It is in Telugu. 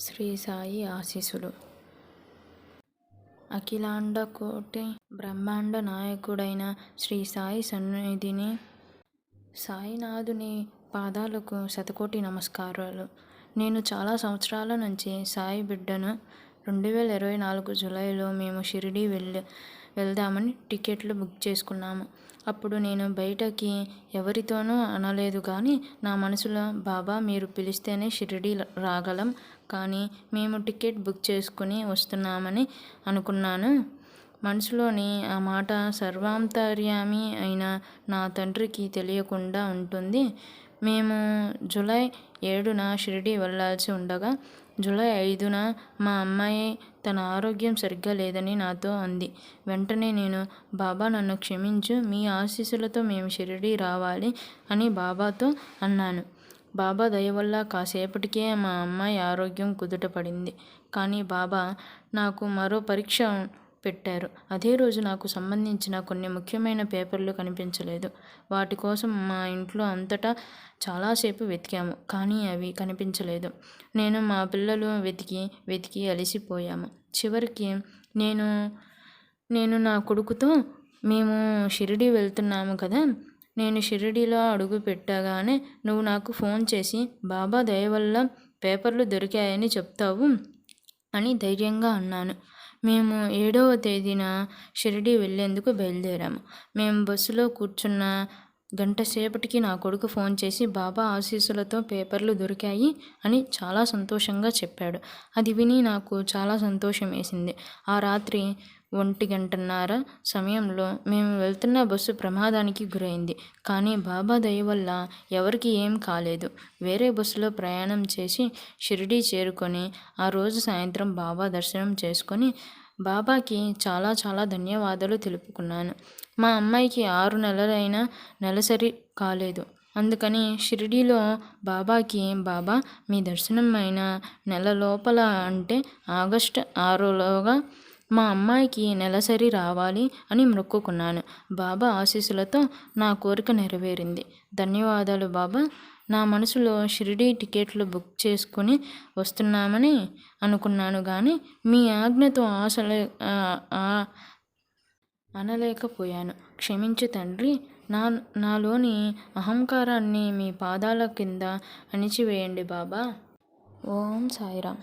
శ్రీ సాయి ఆశీస్సులు. అఖిలాండ కోటి బ్రహ్మాండ నాయకుడైన శ్రీ సాయి సన్నిధిని సాయినాథుని పాదాలకు శతకోటి నమస్కారాలు. నేను చాలా సంవత్సరాల నుంచి సాయి బిడ్డను. రెండు వేల ఇరవై నాలుగు జూలైలో మేము షిరిడి వెళ్ళి వెళ్దామని టికెట్లు బుక్ చేసుకున్నాము. అప్పుడు నేను బయటకి ఎవరితోనూ అనలేదు కానీ నా మనసులో బాబా మీరు పిలిస్తేనే షిరిడి రాగలం కానీ మేము టికెట్ బుక్ చేసుకుని వస్తున్నామని అనుకున్నాను. మనసులోని ఆ మాట సర్వాంతర్యామి అయిన నా తండ్రికి తెలియకుండా ఉంటుంది. మేము జూలై ఏడున షిరిడి వెళ్ళాల్సి ఉండగా జూలై ఐదున మా అమ్మాయి తన ఆరోగ్యం సరిగ్గా లేదని నాతో అంది. వెంటనే నేను బాబా నన్ను క్షమించు మీ ఆశీస్సులతో మేము షిరిడి రావాలి అని బాబాతో అన్నాను. బాబా దయ వల్ల కాసేపటికే మా అమ్మాయి ఆరోగ్యం కుదుట పడింది. కానీ బాబా నాకు మరో పరీక్ష పెట్టారు. అదే రోజు నాకు సంబంధించిన కొన్ని ముఖ్యమైన పేపర్లు కనిపించలేదు. వాటి కోసం మా ఇంట్లో అంతటా చాలాసేపు వెతికాము కానీ అవి కనిపించలేదు. నేను మా పిల్లలు వెతికి వెతికి అలసిపోయాము. చివరికి నేను నేను నా కొడుకుతో మేము షిరిడి వెళ్తున్నాము కదా నేను షిరిడిలో అడుగు పెట్టగానే నువ్వు నాకు ఫోన్ చేసి బాబా దయ వల్ల పేపర్లు దొరికాయని చెప్తావు అని ధైర్యంగా అన్నాను. మేము ఏడవ తేదీన షిరిడి వెళ్ళేందుకు బయలుదేరాము. మేము బస్సులో కూర్చున్న గంట సేపటికి నా కొడుకు ఫోన్ చేసి బాబా ఆశీస్సులతో పేపర్లు దొరికాయి అని చాలా సంతోషంగా చెప్పాడు. అది విని నాకు చాలా సంతోషం వేసింది ఆ రాత్రి ఒంటి గంటన్నర సమయంలో మేము వెళ్తున్న బస్సు ప్రమాదానికి గురైంది. కానీ బాబా దయ వల్ల ఎవరికి ఏం కాలేదు. వేరే బస్సులో ప్రయాణం చేసి షిరిడీ చేరుకొని ఆ రోజు సాయంత్రం బాబా దర్శనం చేసుకొని బాబాకి చాలా చాలా ధన్యవాదాలు తెలుపుకున్నాను. మా అమ్మాయికి ఆరు నెలలైనా నెలసరి కాలేదు. అందుకని షిరిడీలో బాబాకి బాబా మీ దర్శనం అయిన నెల లోపల అంటే ఆగస్టు ఆరులోగా మా అమ్మాయికి నెలసరి రావాలి అని మొక్కుకున్నాను. బాబా ఆశీస్సులతో నా కోరిక నెరవేరింది. ధన్యవాదాలు బాబా. నా మనసులో షిరిడీ టికెట్లు బుక్ చేసుకుని వస్తున్నామని అనుకున్నాను కానీ మీ ఆజ్ఞతో ఆశలే అనలేకపోయాను. క్షమించు తండ్రి నా నాలోని అహంకారాన్ని మీ పాదాల కింద అణిచివేయండి బాబా. ఓం సాయిరామ్.